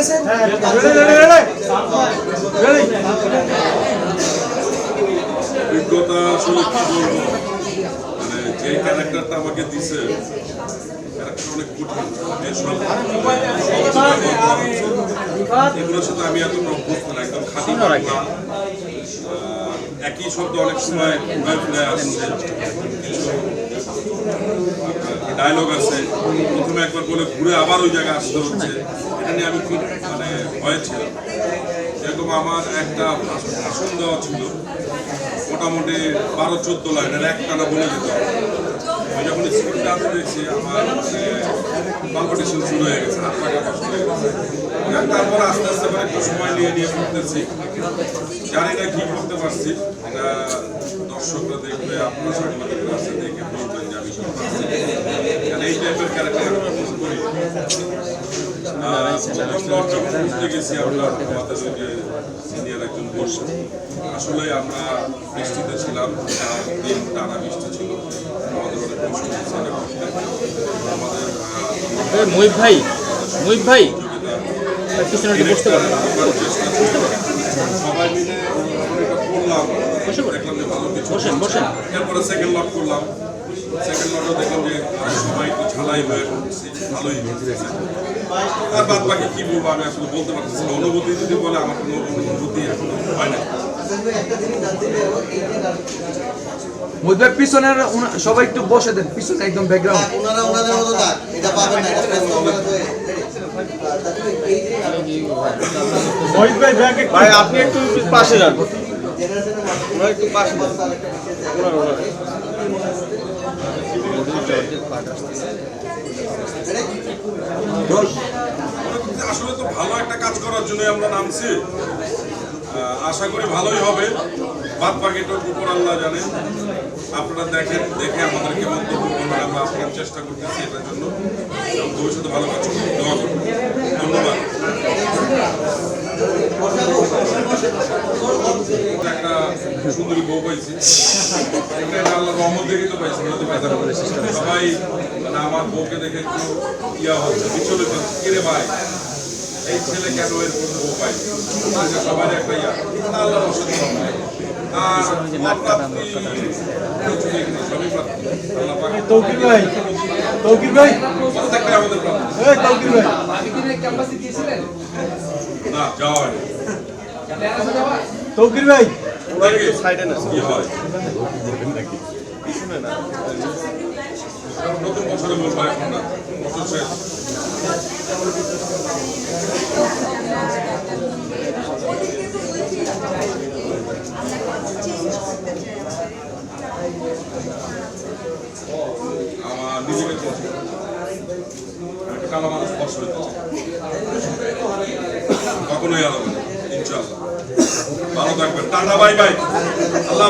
গেছেন অভিজ্ঞতা আসলে কি বলব মানে যে ক্যারেক্টারটা আমাকে দিছে অনেক কঠিন। এগুলোর সাথে আমি এত অভ্যস্ত না একদম খাঁটি বাংলা। আহ, একই শব্দ অনেক সময় ঘুরে ফিরে আসছে। ডায়লগ আছে। প্রথমে একবার বলে ঘুরে আবার ওই জায়গায় আসতে হচ্ছে। নিয়ে আমি খুব মানে ভয়ে ছিলাম যেরকম আমার একটা ভাষ- ভাষণ দেওয়া ছিল, মোটামুটি বারো, চোদ্দ লাইনের, একটানা বলে যেত আমি যখন স্ক্রিপ্টটা হাতে দেখছি আমার কম্পিটিশন শুরু হয়ে গেছে, হাত পা কাঁপা শুরু হয়ে গেছে। আস্তে আস্তে করে একটু সময় নিয়ে নিয়ে পড়তেছি। জানি না কি করতে পারছি। এটা দর্শকরা দেখবে, আপনার সাংবাদিকরা আছে দেখে বলবেন যে আমি পারছি এই টাইপের ক্যারেক্টার আমি করি। লট গেছি আমরা আমাদের সিনিয়র একজন বসে। আসলে আমরা বৃষ্টিতে ছিলাম চার দিন টানা বৃষ্টি ছিল। আমাদের অনেক কষ্ট। আমাদের ভাই মুহিব ভাই। পিছনে বসতে পারেন। সবাই মিলে করলাম। দেখলাম যে ভালো কিছু বসেন, বসেন। এরপরে সেকেন্ড লট করলাম। সেকেন্ড লটও দেখলাম যে সবাই একটু ঝালাই হয়ে ভালোই আর বাদ বাকি কি বলব আমি আসলে বলতে পারতেছি না। অনুভূতি যদি বলে আমার কোনো অনুভূতি এখনও হয় না। পিছনের সবাই একটু বসে দেন পিছনে একদম ব্যাকগ্রাউন্ড ওনারা ওনাদের মতো থাক এটা পাবেন না এটা প্রেস কনফারেন্স হয়ে ভাই আপনি একটু পাশে যান। একটু পাশে আসলে তো ভালো একটা কাজ করার জন্য আমরা নামছি। আশা করি ভালোই হবে। বাদ বাকিটুকু উপর আল্লাহ জানেন আপনারা দেখেন, দেখে আমাদেরকে মন্তব্য করবেন। আমরা আপনার চেষ্টা করতেছি এটার জন্য। ভবিষ্যতে ভালো কাজ দোয়া করব ধন্যবাদ একটা সুন্দরী বউ পাইছি। আল্লাহ রহমত দেখেই তো পাইছি পাইতাম না। সবাই মানে আমার বউকে দেখে একটু ইয়া হচ্ছে বিচলিত। কিরে ভাই এই ছেলে কেন এর কোনো বউ পাই সবাই একটা ইয়া। আর আল্লাহ পাক তৌকির ভাই তৌকির ভাই। প্রত্যেকটাই আমাদের তৌকির না যাওয়া তৌকির ভাই। দেখি সাইডে না কি হয় নতুন বছরে বলব এখন না বছর শেষ আমার নিজেকে একটা মানুষ না। ইনশাআল্লাহ। ভালো থাকবেন। Tata bye bye. আল্লাহ